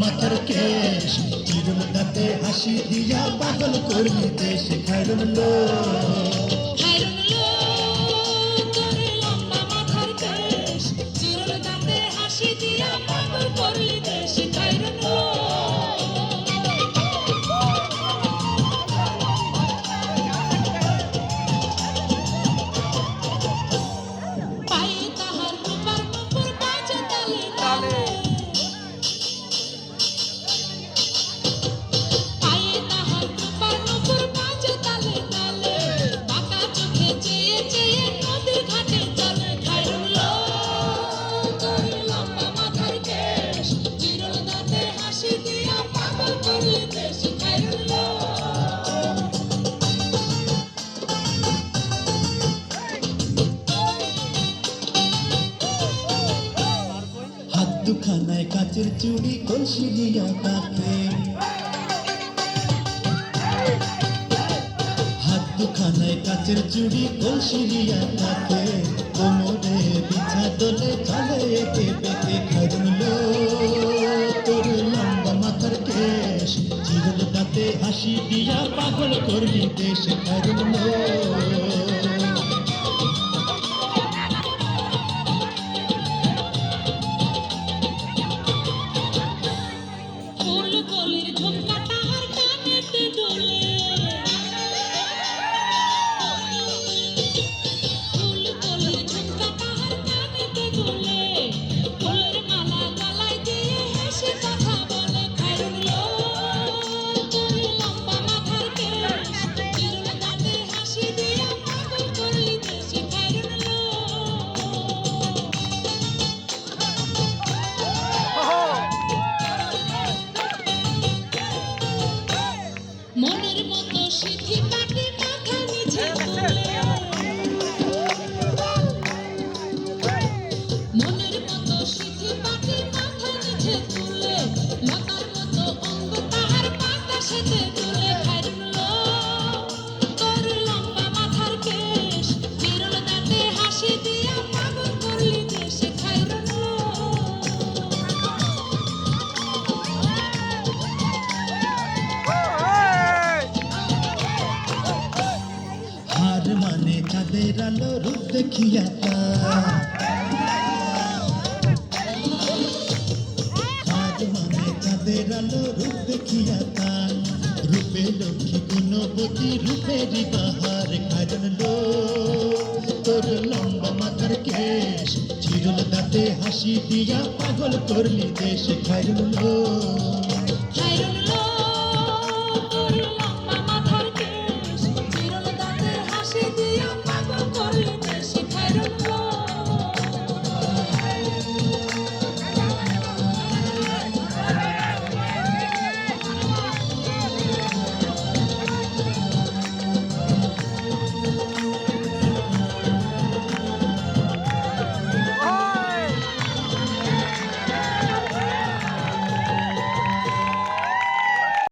মাথার কেশ চিরুল দাঁতে হাসি দিয়া পাগল করলিতে শেখায় লোক। হাত দুখানায় কাচের চুড়ি কলসি দিয়া তাকে হাত দুখানায় কাচের চুড়ি কলসি দিয়া তাকে কোমরে বিছা দলে চলে এতে পেতে খাইরুল তোর লম্বা মাথার কেশ হাসি দিয়া পাগল করলি দেশ খাইরুল চাঁদের আলো রূপ দেখিয়া। হার মানে চাঁদের আলো রূপ দেখিয়া তার। রূপে লক্ষ্মী গুণবতী রূপেরই বাহার খাজন লো তোর লম্বা মাথার কেশ চিরল দাঁতে হাসি দিয়া পাগল করলি দেশ খাইল লো